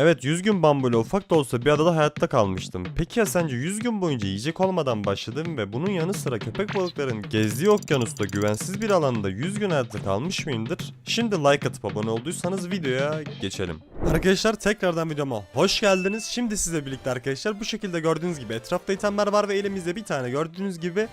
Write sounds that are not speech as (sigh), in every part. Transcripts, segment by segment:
Evet 100 gün bambuyla ufak da olsa bir adada hayatta kalmıştım. Peki ya sence 100 gün boyunca yiyecek olmadan başladım ve bunun yanı sıra köpek balıkların gezdiği okyanusta güvensiz bir alanda 100 gün hayatta kalmış mıyımdır? Şimdi like atıp abone olduysanız videoya geçelim. Arkadaşlar tekrardan videoma hoş geldiniz. Şimdi sizle birlikte arkadaşlar bu şekilde gördüğünüz gibi etrafta itemler var ve elimizde bir tane gördüğünüz gibi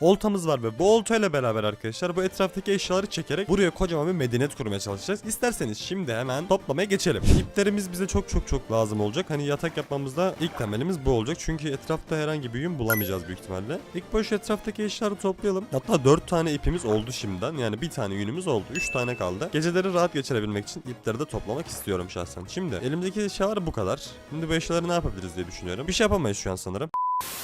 oltamız var ve bu oltayla beraber arkadaşlar bu etraftaki eşyaları çekerek buraya kocaman bir medeniyet kurmaya çalışacağız. İsterseniz şimdi hemen toplamaya geçelim. İplerimiz bize çok çok çok lazım olacak. Hani yatak yapmamızda ilk temelimiz bu olacak. Çünkü etrafta herhangi bir yün bulamayacağız büyük ihtimalle. İlk baş etraftaki eşyaları toplayalım. Hatta 4 tane ipimiz oldu şimdiden. Yani bir tane yünümüz oldu. 3 tane kaldı. Geceleri rahat geçirebilmek için ipleri de toplamak istiyorum şahsen. Şimdi elimdeki eşyalar bu kadar. Şimdi bu eşyaları ne yapabiliriz diye düşünüyorum. Bir şey yapamayız şu an sanırım.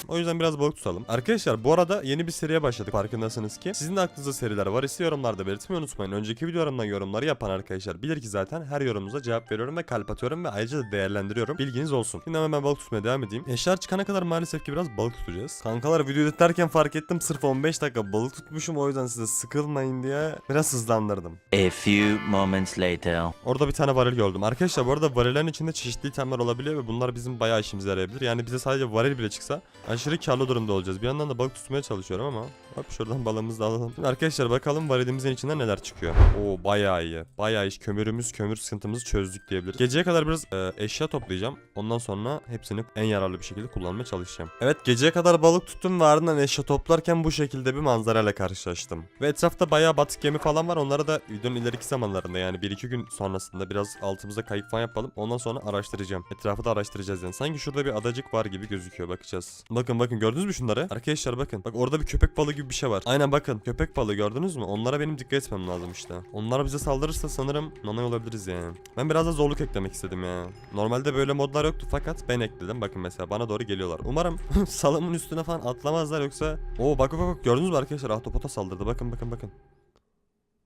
O yüzden biraz balık tutalım. Arkadaşlar bu arada yeni bir seriye başladık farkındasınız ki. Sizin de aklınızda seriler var ise yorumlarda belirtmeyi unutmayın. Önceki videolarımdan yorumları yapan arkadaşlar bilir ki zaten her yorumunuza cevap veriyorum ve kalp atıyorum ve ayrıca da değerlendiriyorum. Bilginiz olsun. Şimdi hemen balık tutmaya devam edeyim. Eşyalar çıkana kadar maalesef ki biraz balık tutacağız. Kankalar video editlerken fark ettim sırf 15 dakika balık tutmuşum o yüzden size sıkılmayın diye biraz hızlandırdım. A few moments later. Orada bir tane varil gördüm. Arkadaşlar bu arada varillerin içinde çeşitli itemler olabiliyor ve bunlar bizim bayağı işimize yarayabilir. Yani bize sadece varil bile çıksa aşırı karlı durumda olacağız. Bir yandan da balık tutmaya çalışıyorum ama hop şuradan balığımızı da alalım. Şimdi arkadaşlar bakalım varilimizin içinden neler çıkıyor. Oo bayağı iyi. Bayağı iyi. Kömürümüz, kömür sıkıntımızı çözdük diyebiliriz. Geceye kadar biraz e, eşya toplayacağım. Ondan sonra hepsini en yararlı bir şekilde kullanmaya çalışacağım. Evet geceye kadar balık tuttum ve ardından eşya toplarken bu şekilde bir manzarayla karşılaştım. Ve etrafta bayağı batık gemi falan var. Onları da videonun ileriki zamanlarında yani 1-2 gün sonrasında biraz altımıza kayıp falan yapalım. Ondan sonra araştıracağım. Etrafı da araştıracağız yani. Sanki şurada bir adacık var gibi gözüküyor. Bakacağız. Bakın bakın gördünüz mü şunları? Arkadaşlar bakın. Bak orada bir köpek balığı gibi bir şey var. Aynen bakın. Köpek balığı gördünüz mü? Onlara benim dikkat etmem lazım işte. Onlar bize saldırırsa sanırım nanay olabiliriz yani. Ben biraz da zorluk eklemek istedim ya. Normalde böyle modlar yoktu fakat ben ekledim. Bakın mesela bana doğru geliyorlar. Umarım (laughs) salımın üstüne falan atlamazlar yoksa. Oo bak bak bak gördünüz mü arkadaşlar? Ahtapota saldırdı. Bakın bakın bakın.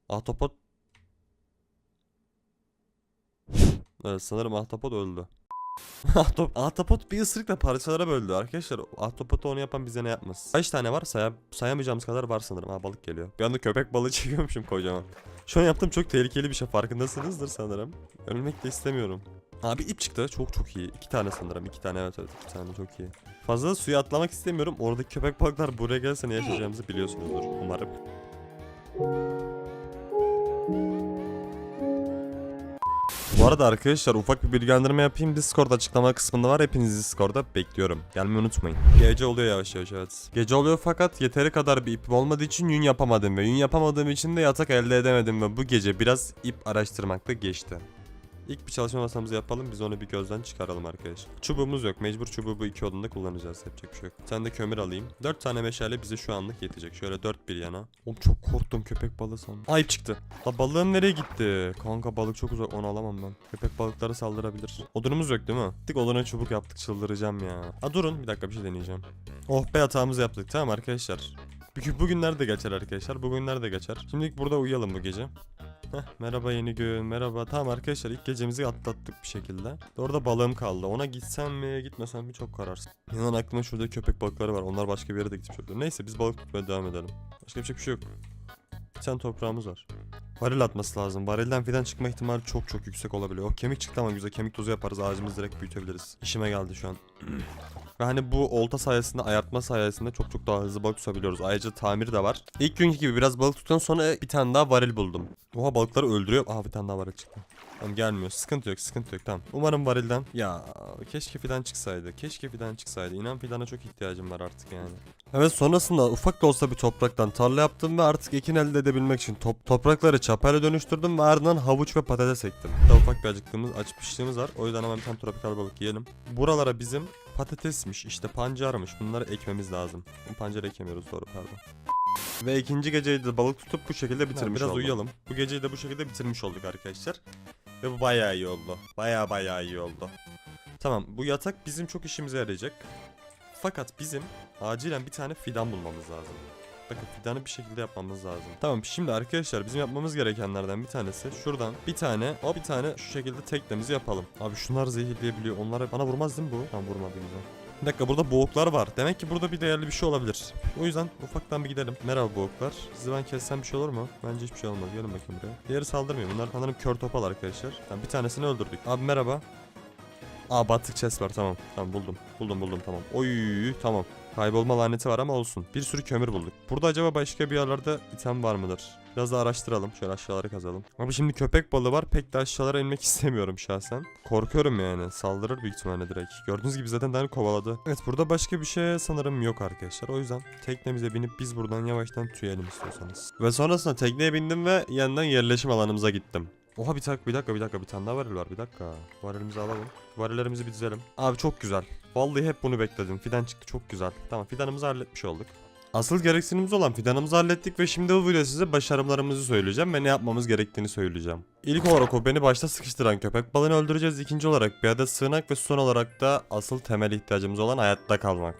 Ahtapot Evet sanırım ahtapot öldü. (laughs) Ahtap ahtapot bir ısırıkla parçalara böldü arkadaşlar. Ahtapotu onu yapan bize ne yapmaz? Kaç tane var? Saya sayamayacağımız kadar var sanırım. Ha balık geliyor. Bir anda köpek balığı (laughs) çekiyormuşum kocaman. Şu an yaptığım çok tehlikeli bir şey farkındasınızdır sanırım. Ölmek de istemiyorum. Abi ip çıktı. Çok çok iyi. İki tane sanırım. İki tane evet evet. iki tane çok iyi. Fazla suya atlamak istemiyorum. Oradaki köpek balıklar buraya gelse ne yaşayacağımızı biliyorsunuzdur umarım. Bu arada arkadaşlar ufak bir bilgilendirme yapayım. Discord açıklama kısmında var. Hepiniz Discord'da bekliyorum. Gelmeyi unutmayın. Gece oluyor yavaş yavaş evet. Gece oluyor fakat yeteri kadar bir ipim olmadığı için yün yapamadım ve yün yapamadığım için de yatak elde edemedim ve bu gece biraz ip araştırmakta geçti. İlk bir çalışma masamızı yapalım biz onu bir gözden çıkaralım arkadaşlar. Çubuğumuz yok mecbur çubuğu bu iki odunda kullanacağız yapacak bir şey yok. Sen de kömür alayım. 4 tane meşale bize şu anlık yetecek. Şöyle 4 bir yana. Oğlum çok korktum köpek balığı sandım. Ayıp çıktı. La balığın nereye gitti? Kanka balık çok uzak onu alamam ben. Köpek balıkları saldırabilir. Odunumuz yok değil mi? Dik oduna çubuk yaptık çıldıracağım ya. Ha durun bir dakika bir şey deneyeceğim. Oh be yatağımızı yaptık tamam arkadaşlar. Bugün bugünler de geçer arkadaşlar. Bugünler de geçer. Şimdilik burada uyuyalım bu gece. Heh, merhaba yeni gün merhaba. Tamam arkadaşlar ilk gecemizi atlattık bir şekilde. Orada balığım kaldı. Ona gitsem mi gitmesem mi çok kararsın. İnan aklıma şurada köpek balıkları var. Onlar başka bir yere de gitmiş olabilir. Neyse biz balık tutmaya devam edelim. Başka bir şey yok. Bir tane toprağımız var. Varil atması lazım. Varilden fidan çıkma ihtimali çok çok yüksek olabiliyor. O kemik çıktı ama güzel. Kemik tozu yaparız. Ağacımızı direkt büyütebiliriz. İşime geldi şu an. (clears throat) Ve hani bu olta sayesinde, ayartma sayesinde çok çok daha hızlı balık tutabiliyoruz. Ayrıca tamiri de var. İlk günkü gibi biraz balık tuttuktan sonra bir tane daha varil buldum. Oha balıkları öldürüyor. Aha bir tane daha varil çıktı. Tamam gelmiyor. Sıkıntı yok, sıkıntı yok. Tamam. Umarım varilden. Ya keşke fidan çıksaydı. Keşke fidan çıksaydı. İnan fidana çok ihtiyacım var artık yani. Evet sonrasında ufak da olsa bir topraktan tarla yaptım ve artık ekin elde edebilmek için top toprakları çapayla dönüştürdüm ve ardından havuç ve patates ektim. Daha ufak bir acıktığımız, açmışlığımız var. O yüzden hemen bir tane tropikal balık yiyelim. Buralara bizim patatesmiş, işte pancarmış. Bunları ekmemiz lazım. Pancar ekemiyoruz doğru pardon. Ve ikinci geceyi de balık tutup bu şekilde bitirmiş Biraz uyuyalım. Bu geceyi de bu şekilde bitirmiş olduk arkadaşlar. Ve bu bayağı iyi oldu. Bayağı bayağı iyi oldu. Tamam bu yatak bizim çok işimize yarayacak. Fakat bizim acilen bir tane fidan bulmamız lazım. Bakın fidanı bir şekilde yapmamız lazım. Tamam şimdi arkadaşlar bizim yapmamız gerekenlerden bir tanesi şuradan bir tane o bir tane şu şekilde teknemizi yapalım. Abi şunlar zehirleyebiliyor. Onlara bana vurmaz değil mi bu? Tamam vurmadı güzel. Bir dakika burada boğuklar var. Demek ki burada bir değerli bir şey olabilir. O yüzden ufaktan bir gidelim. Merhaba boğuklar. Sizi ben kessem bir şey olur mu? Bence hiçbir şey olmaz. Gelin bakayım buraya. Diğeri saldırmıyor. Bunlar sanırım kör topal arkadaşlar. Tamam bir tanesini öldürdük. Abi merhaba. Aa batık chest var tamam. Tamam buldum. Buldum buldum tamam. Oy tamam. Kaybolma laneti var ama olsun. Bir sürü kömür bulduk. Burada acaba başka bir yerlerde item var mıdır? Biraz da araştıralım. Şöyle aşağıları kazalım. Abi şimdi köpek balığı var. Pek de aşağılara inmek (laughs) istemiyorum şahsen. Korkuyorum yani. Saldırır büyük ihtimalle direkt. Gördüğünüz gibi zaten daha kovaladı. Evet burada başka bir şey sanırım yok arkadaşlar. O yüzden teknemize binip biz buradan yavaştan tüyelim istiyorsanız. Ve sonrasında tekneye bindim ve yandan yerleşim alanımıza gittim. Oha bir dakika bir dakika bir dakika bir tane daha varil var bir dakika. Varilimizi alalım. Varillerimizi bir dizelim. Abi çok güzel. Vallahi hep bunu bekledim. Fidan çıktı çok güzel. Tamam fidanımızı halletmiş olduk. Asıl gereksinimiz olan fidanımızı hallettik ve şimdi bu videoda size başarımlarımızı söyleyeceğim ve ne yapmamız gerektiğini söyleyeceğim. İlk olarak o beni başta sıkıştıran köpek balığını öldüreceğiz. İkinci olarak bir adet sığınak ve son olarak da asıl temel ihtiyacımız olan hayatta kalmak.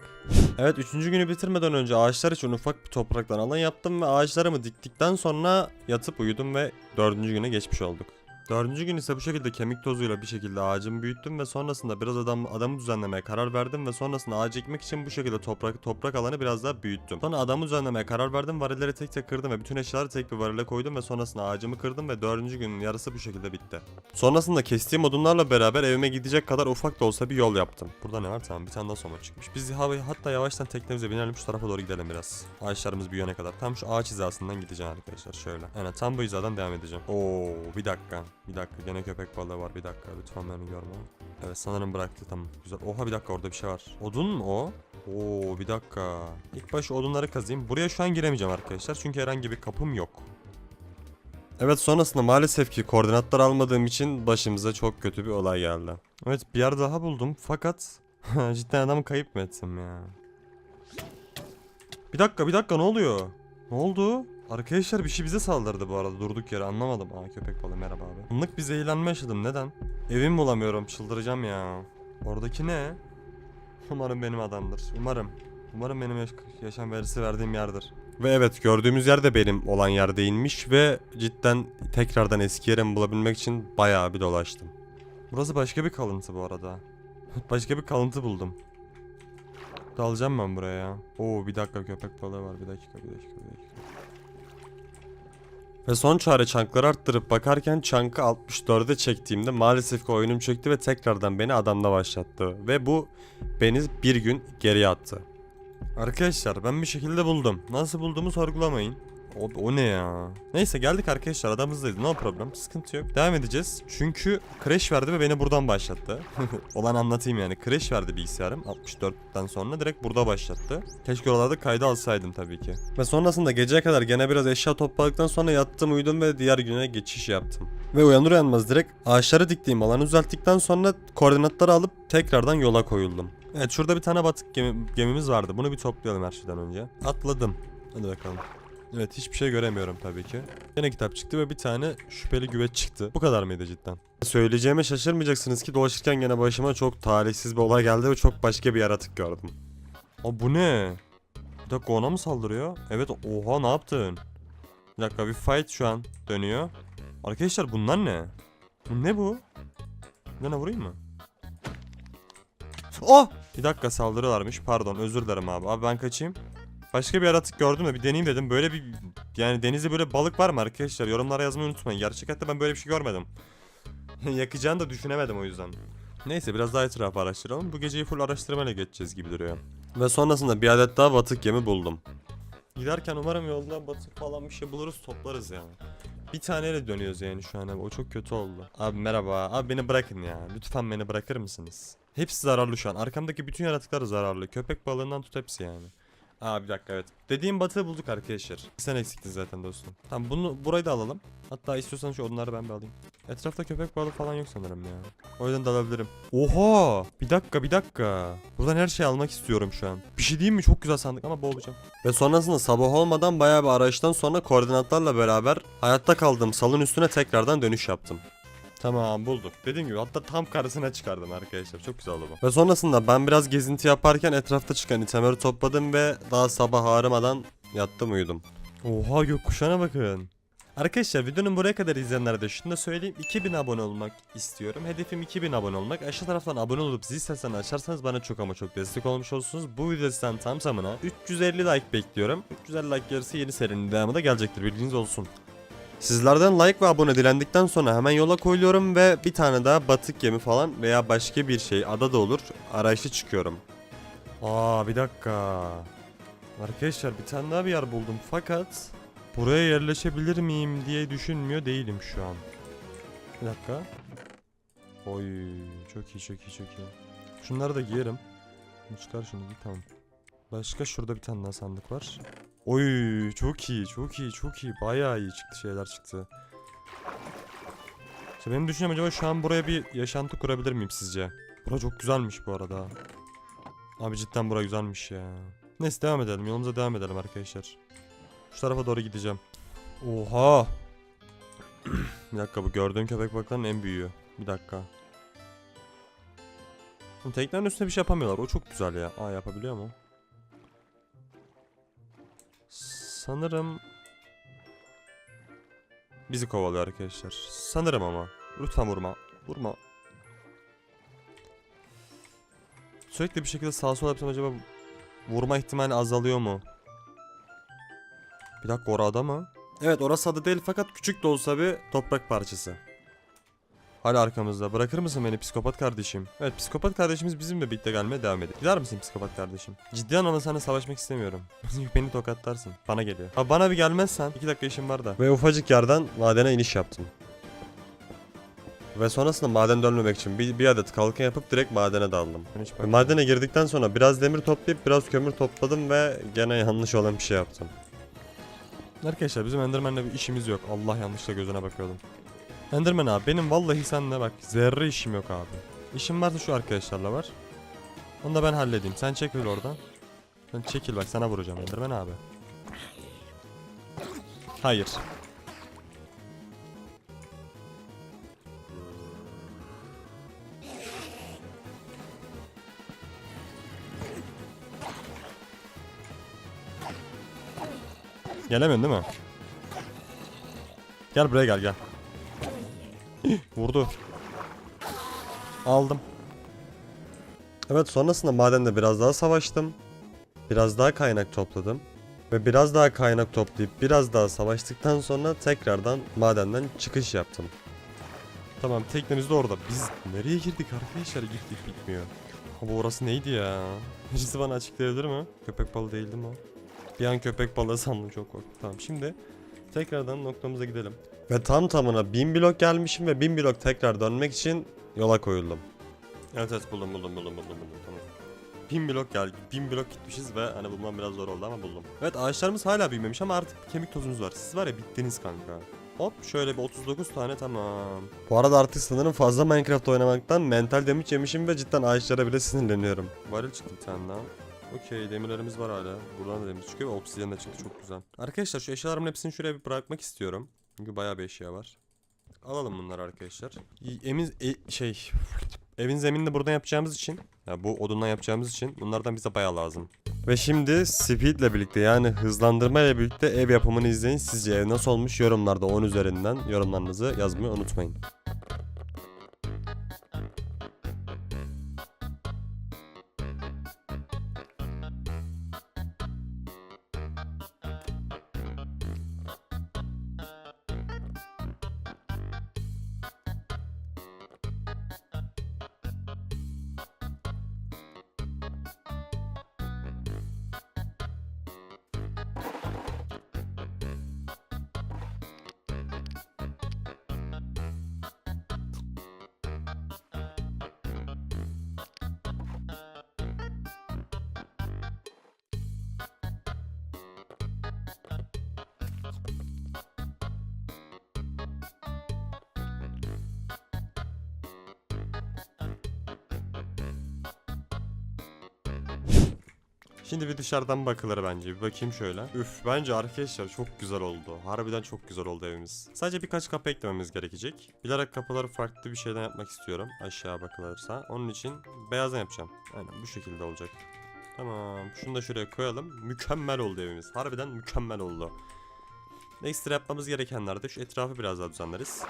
Evet üçüncü günü bitirmeden önce ağaçlar için ufak bir topraktan alan yaptım ve ağaçlarımı diktikten sonra yatıp uyudum ve dördüncü güne geçmiş olduk. Dördüncü gün ise bu şekilde kemik tozuyla bir şekilde ağacımı büyüttüm ve sonrasında biraz adam adamı düzenlemeye karar verdim ve sonrasında ağacı ekmek için bu şekilde toprak toprak alanı biraz daha büyüttüm. Sonra adamı düzenlemeye karar verdim, varilleri tek tek kırdım ve bütün eşyaları tek bir varile koydum ve sonrasında ağacımı kırdım ve dördüncü günün yarısı bu şekilde bitti. Sonrasında kestiğim odunlarla beraber evime gidecek kadar ufak da olsa bir yol yaptım. Burada ne var? Tamam bir tane daha soma çıkmış. Biz hatta yavaştan teknemize binelim şu tarafa doğru gidelim biraz. Ağaçlarımız büyüyene kadar. Tam şu ağaç hizasından gideceğim arkadaşlar şöyle. Evet tam bu hizadan devam edeceğim. Oo bir dakika. Bir dakika gene köpek balığı var bir dakika. Lütfen beni görme. Evet sanırım bıraktı tamam. Güzel. Oha bir dakika orada bir şey var. Odun mu o? Oo bir dakika. İlk baş odunları kazayım. Buraya şu an giremeyeceğim arkadaşlar. Çünkü herhangi bir kapım yok. Evet sonrasında maalesef ki koordinatlar almadığım için başımıza çok kötü bir olay geldi. Evet bir yer daha buldum fakat (laughs) cidden adamı kayıp mı ettim ya? Bir dakika bir dakika ne oluyor? Ne oldu? Arkadaşlar bir şey bize saldırdı bu arada durduk yere anlamadım. Aa köpek balığı merhaba abi. Anlık bir zehirlenme yaşadım neden? Evimi bulamıyorum çıldıracağım ya. Oradaki ne? (laughs) Umarım benim adamdır. Umarım. Umarım benim yaş- yaşam verisi verdiğim yerdir. Ve evet gördüğümüz yer de benim olan yer değilmiş ve cidden tekrardan eski yerimi bulabilmek için bayağı bir dolaştım. Burası başka bir kalıntı bu arada. (laughs) başka bir kalıntı buldum. Dalacağım ben buraya ya. Oo bir dakika köpek balığı var. Bir dakika bir dakika bir dakika. Ve son çare çankları arttırıp bakarken çankı 64'e çektiğimde maalesef ki oyunum çöktü ve tekrardan beni adamla başlattı. Ve bu beni bir gün geriye attı. Arkadaşlar ben bir şekilde buldum. Nasıl bulduğumu sorgulamayın. O, o ne ya? Neyse geldik arkadaşlar adamızdaydı no problem sıkıntı yok. Devam edeceğiz. Çünkü crash verdi ve beni buradan başlattı. (laughs) Olan anlatayım yani. Crash verdi bilgisayarım 64'ten sonra direkt burada başlattı. Keşke oralarda kayda alsaydım tabii ki. Ve sonrasında geceye kadar gene biraz eşya topladıktan sonra yattım uyudum ve diğer güne geçiş yaptım. Ve uyanır uyanmaz direkt ağaçları diktiğim alanı düzelttikten sonra koordinatları alıp tekrardan yola koyuldum. Evet şurada bir tane batık gemi- gemimiz vardı. Bunu bir toplayalım her şeyden önce. Atladım. Hadi bakalım. Evet hiçbir şey göremiyorum tabii ki. Yine kitap çıktı ve bir tane şüpheli güveç çıktı. Bu kadar mıydı cidden? Söyleyeceğime şaşırmayacaksınız ki dolaşırken gene başıma çok talihsiz bir olay geldi ve çok başka bir yaratık gördüm. Aa bu ne? Bir dakika ona mı saldırıyor? Evet oha ne yaptın? Bir dakika bir fight şu an dönüyor. Arkadaşlar bunlar ne? Bu ne bu? Tane vurayım mı? Oh! Bir dakika saldırılarmış. Pardon özür dilerim abi. Abi ben kaçayım. Başka bir yaratık gördüm de bir deneyeyim dedim. Böyle bir yani denizde böyle balık var mı arkadaşlar? Yorumlara yazmayı unutmayın. Gerçek hayatta ben böyle bir şey görmedim. (laughs) Yakacağını da düşünemedim o yüzden. Neyse biraz daha etrafı araştıralım. Bu geceyi full araştırmayla geçeceğiz gibi duruyor. Ve sonrasında bir adet daha batık gemi buldum. Giderken umarım yolda batık falan bir şey buluruz toplarız yani. Bir taneyle dönüyoruz yani şu an abi. O çok kötü oldu. Abi merhaba. Abi beni bırakın ya. Lütfen beni bırakır mısınız? Hepsi zararlı şu an. Arkamdaki bütün yaratıklar zararlı. Köpek balığından tut hepsi yani. Aa bir dakika evet. Dediğim batığı bulduk arkadaşlar. Sen eksiktin zaten dostum. Tamam bunu burayı da alalım. Hatta istiyorsan şu odunları ben bir alayım. Etrafta köpek balığı falan yok sanırım ya. O yüzden dalabilirim. Oha! Bir dakika bir dakika. Buradan her şeyi almak istiyorum şu an. Bir şey diyeyim mi? Çok güzel sandık ama boğulacağım. Ve sonrasında sabah olmadan bayağı bir arayıştan sonra koordinatlarla beraber hayatta kaldığım salın üstüne tekrardan dönüş yaptım. Tamam bulduk. Dediğim gibi hatta tam karşısına çıkardım arkadaşlar. Çok güzel oldu bu. Ve sonrasında ben biraz gezinti yaparken etrafta çıkan itemleri topladım ve daha sabah ağrımadan yattım uyudum. Oha gökkuşağına bakın. Arkadaşlar videonun buraya kadar izleyenlere de şunu da söyleyeyim 2000 abone olmak istiyorum. Hedefim 2000 abone olmak. Aşağı taraftan abone olup zil seslerini açarsanız bana çok ama çok destek olmuş olursunuz. Bu videodan tam tamına 350 like bekliyorum. 350 like yarısı yeni serinin devamı da gelecektir bilginiz olsun. Sizlerden like ve abone dilendikten sonra hemen yola koyuluyorum ve bir tane daha batık gemi falan veya başka bir şey ada da olur arayışa çıkıyorum. Aa bir dakika. Arkadaşlar bir tane daha bir yer buldum fakat buraya yerleşebilir miyim diye düşünmüyor değilim şu an. Bir dakika. Oy çok iyi çok iyi çok iyi. Şunları da giyerim. Çıkar şunu bir tamam. Başka şurada bir tane daha sandık var. Oy çok iyi çok iyi çok iyi bayağı iyi çıktı şeyler çıktı. İşte benim düşüncem acaba şu an buraya bir yaşantı kurabilir miyim sizce? Bura çok güzelmiş bu arada. Abi cidden bura güzelmiş ya. Neyse devam edelim yolumuza devam edelim arkadaşlar. Şu tarafa doğru gideceğim. Oha. (clears throat) bir dakika bu gördüğüm köpek balıkların en büyüğü. Bir dakika. Teknenin üstüne bir şey yapamıyorlar. O çok güzel ya. Aa yapabiliyor mu? Sanırım bizi kovalıyor arkadaşlar. Sanırım ama. Lütfen vurma. Vurma. Sürekli bir şekilde sağa sola yapsam acaba vurma ihtimali azalıyor mu? Bir dakika orada mı? Evet orası adı değil fakat küçük de olsa bir toprak parçası. Hala arkamızda. Bırakır mısın beni psikopat kardeşim? Evet psikopat kardeşimiz bizimle birlikte gelmeye devam ediyor. Gider misin psikopat kardeşim? Ciddi anlamda sana savaşmak istemiyorum. (laughs) Beni tokatlarsın. Bana geliyor. Ha bana bir gelmezsen. iki dakika işim var da. Ve ufacık yerden madene iniş yaptım. Ve sonrasında maden dönmemek için bir, bir adet kalkan yapıp direkt madene daldım. Ve madene girdikten sonra biraz demir toplayıp biraz kömür topladım ve gene yanlış olan bir şey yaptım. Arkadaşlar bizim Enderman'le bir işimiz yok. Allah yanlışla gözüne bakıyordum. Enderman abi benim vallahi senle bak zerre işim yok abi. İşim varsa şu arkadaşlarla var. Onu da ben halledeyim. Sen çekil oradan. Sen çekil bak sana vuracağım Enderman abi. Hayır. Gelemiyorsun değil mi? Gel buraya gel gel. Vurdu. Aldım. Evet sonrasında madende biraz daha savaştım. Biraz daha kaynak topladım. Ve biraz daha kaynak toplayıp biraz daha savaştıktan sonra tekrardan madenden çıkış yaptım. Tamam teknemiz de orada. Biz nereye girdik arkadaşlar gittik bitmiyor. Ama orası neydi ya? (laughs) Birisi bana açıklayabilir mi? Köpek balığı değildi mi o? Bir an köpek balığı sandım çok korktum. Tamam şimdi tekrardan noktamıza gidelim. Ve tam tamına 1000 blok gelmişim ve 1000 blok tekrar dönmek için yola koyuldum. Evet evet buldum buldum buldum buldum buldum tamam. 1000 blok geldi. 1000 blok gitmişiz ve hani bulmam biraz zor oldu ama buldum. Evet ağaçlarımız hala büyümemiş ama artık kemik tozumuz var. Siz var ya bittiniz kanka. Hop şöyle bir 39 tane tamam. Bu arada artık sanırım fazla Minecraft oynamaktan mental damage yemişim ve cidden ağaçlara bile sinirleniyorum. Varil çıktı bir tane daha. Okey demirlerimiz var hala. Buradan da demir çıkıyor ve obsidian de çıktı çok güzel. Arkadaşlar şu eşyalarımın hepsini şuraya bir bırakmak istiyorum. Çünkü bayağı bir eşya var. Alalım bunları arkadaşlar. Emin e- şey evin zeminini buradan yapacağımız için ya bu odundan yapacağımız için bunlardan bize bayağı lazım. Ve şimdi speed ile birlikte yani hızlandırma ile birlikte ev yapımını izleyin. Sizce ev nasıl olmuş yorumlarda 10 üzerinden yorumlarınızı yazmayı unutmayın. Şimdi bir dışarıdan bakılır bence. Bir bakayım şöyle. Üf bence arkadaşlar çok güzel oldu. Harbiden çok güzel oldu evimiz. Sadece birkaç kapı eklememiz gerekecek. Bilerek kapıları farklı bir şeyden yapmak istiyorum. Aşağı bakılırsa. Onun için beyazdan yapacağım. Aynen bu şekilde olacak. Tamam. Şunu da şuraya koyalım. Mükemmel oldu evimiz. Harbiden mükemmel oldu. Ekstra yapmamız gerekenler de şu etrafı biraz daha düzenleriz.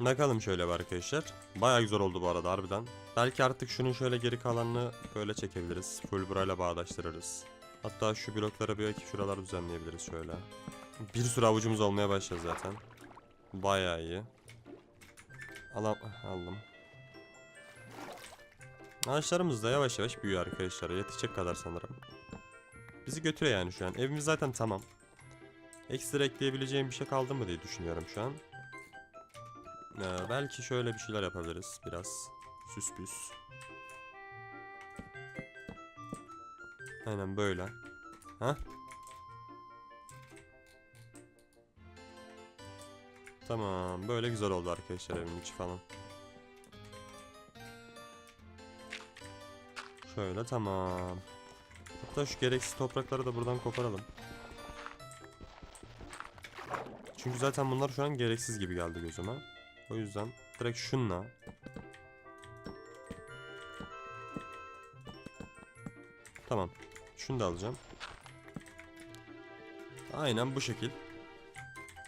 Bakalım şöyle bir arkadaşlar. Baya güzel oldu bu arada harbiden. Belki artık şunun şöyle geri kalanını böyle çekebiliriz. Full burayla bağdaştırırız. Hatta şu bloklara belki şuralar düzenleyebiliriz şöyle. Bir sürü avucumuz olmaya başladı zaten. Bayağı iyi. Alam aldım. Ağaçlarımız da yavaş yavaş büyüyor arkadaşlar. Yetecek kadar sanırım. Bizi götürüyor yani şu an. Evimiz zaten tamam. Ekstra ekleyebileceğim bir şey kaldı mı diye düşünüyorum şu an. Ee, belki şöyle bir şeyler yapabiliriz. Biraz süs püs. Aynen böyle. Ha? Tamam. Böyle güzel oldu arkadaşlar evin içi falan. Şöyle tamam. Hatta şu gereksiz toprakları da buradan koparalım. Çünkü zaten bunlar şu an gereksiz gibi geldi gözüme. O yüzden direkt şunla. Tamam. Şunu da alacağım. Aynen bu şekil.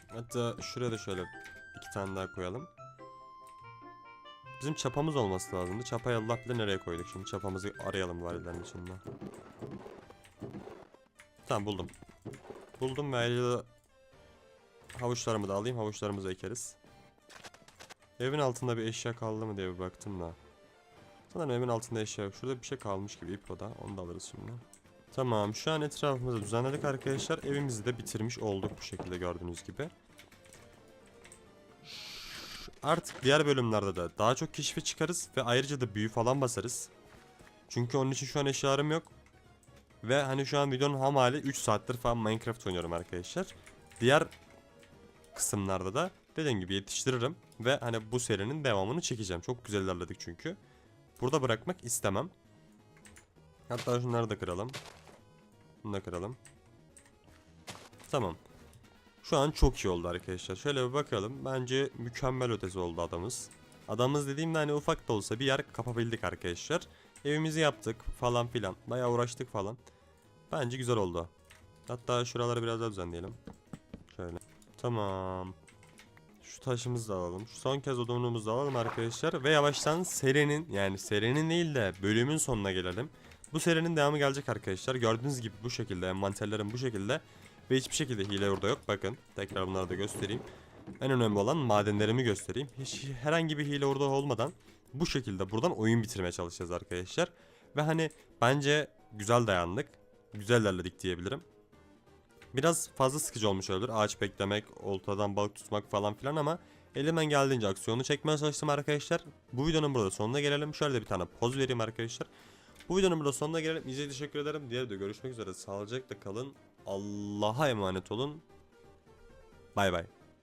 Hatta şuraya da şöyle iki tane daha koyalım. Bizim çapamız olması lazımdı. Çapayı Allah bilir nereye koyduk şimdi. Çapamızı arayalım varilerin içinde. Tamam buldum. Buldum ve havuçlarımı da alayım. Havuçlarımızı ekeriz. Evin altında bir eşya kaldı mı diye bir baktım da. Sanırım evin altında eşya yok. Şurada bir şey kalmış gibi ipoda. Onu da alırız şimdi. Tamam şu an etrafımızı düzenledik arkadaşlar. Evimizi de bitirmiş olduk bu şekilde gördüğünüz gibi. Artık diğer bölümlerde de daha çok keşfe çıkarız ve ayrıca da büyü falan basarız. Çünkü onun için şu an eşyalarım yok. Ve hani şu an videonun ham hali 3 saattir falan Minecraft oynuyorum arkadaşlar. Diğer kısımlarda da dediğim gibi yetiştiririm. Ve hani bu serinin devamını çekeceğim. Çok güzel ilerledik çünkü. Burada bırakmak istemem. Hatta şunları da kıralım. Bunu da kıralım. Tamam. Şu an çok iyi oldu arkadaşlar. Şöyle bir bakalım. Bence mükemmel ötesi oldu adamız. Adamız dediğimde hani ufak da olsa bir yer kapabildik arkadaşlar. Evimizi yaptık falan filan. Bayağı uğraştık falan. Bence güzel oldu. Hatta şuraları biraz daha düzenleyelim. Şöyle. Tamam. Şu taşımızı da alalım. Şu son kez odunumuzu da alalım arkadaşlar. Ve yavaştan serinin yani serinin değil de bölümün sonuna gelelim. Bu serinin devamı gelecek arkadaşlar. Gördüğünüz gibi bu şekilde envanterlerim bu şekilde. Ve hiçbir şekilde hile burada yok. Bakın tekrar bunları da göstereyim. En önemli olan madenlerimi göstereyim. Hiç herhangi bir hile orada olmadan bu şekilde buradan oyun bitirmeye çalışacağız arkadaşlar. Ve hani bence güzel dayandık. Güzel ilerledik diyebilirim. Biraz fazla sıkıcı olmuş olabilir. Ağaç beklemek, oltadan balık tutmak falan filan ama elimden geldiğince aksiyonu çekmeye çalıştım arkadaşlar. Bu videonun burada sonuna gelelim. Şöyle de bir tane poz vereyim arkadaşlar. Bu videonun burada sonuna gelelim. İzlediğiniz teşekkür ederim. Diğer videoda görüşmek üzere. Sağlıcakla kalın. Allah'a emanet olun. Bay bay.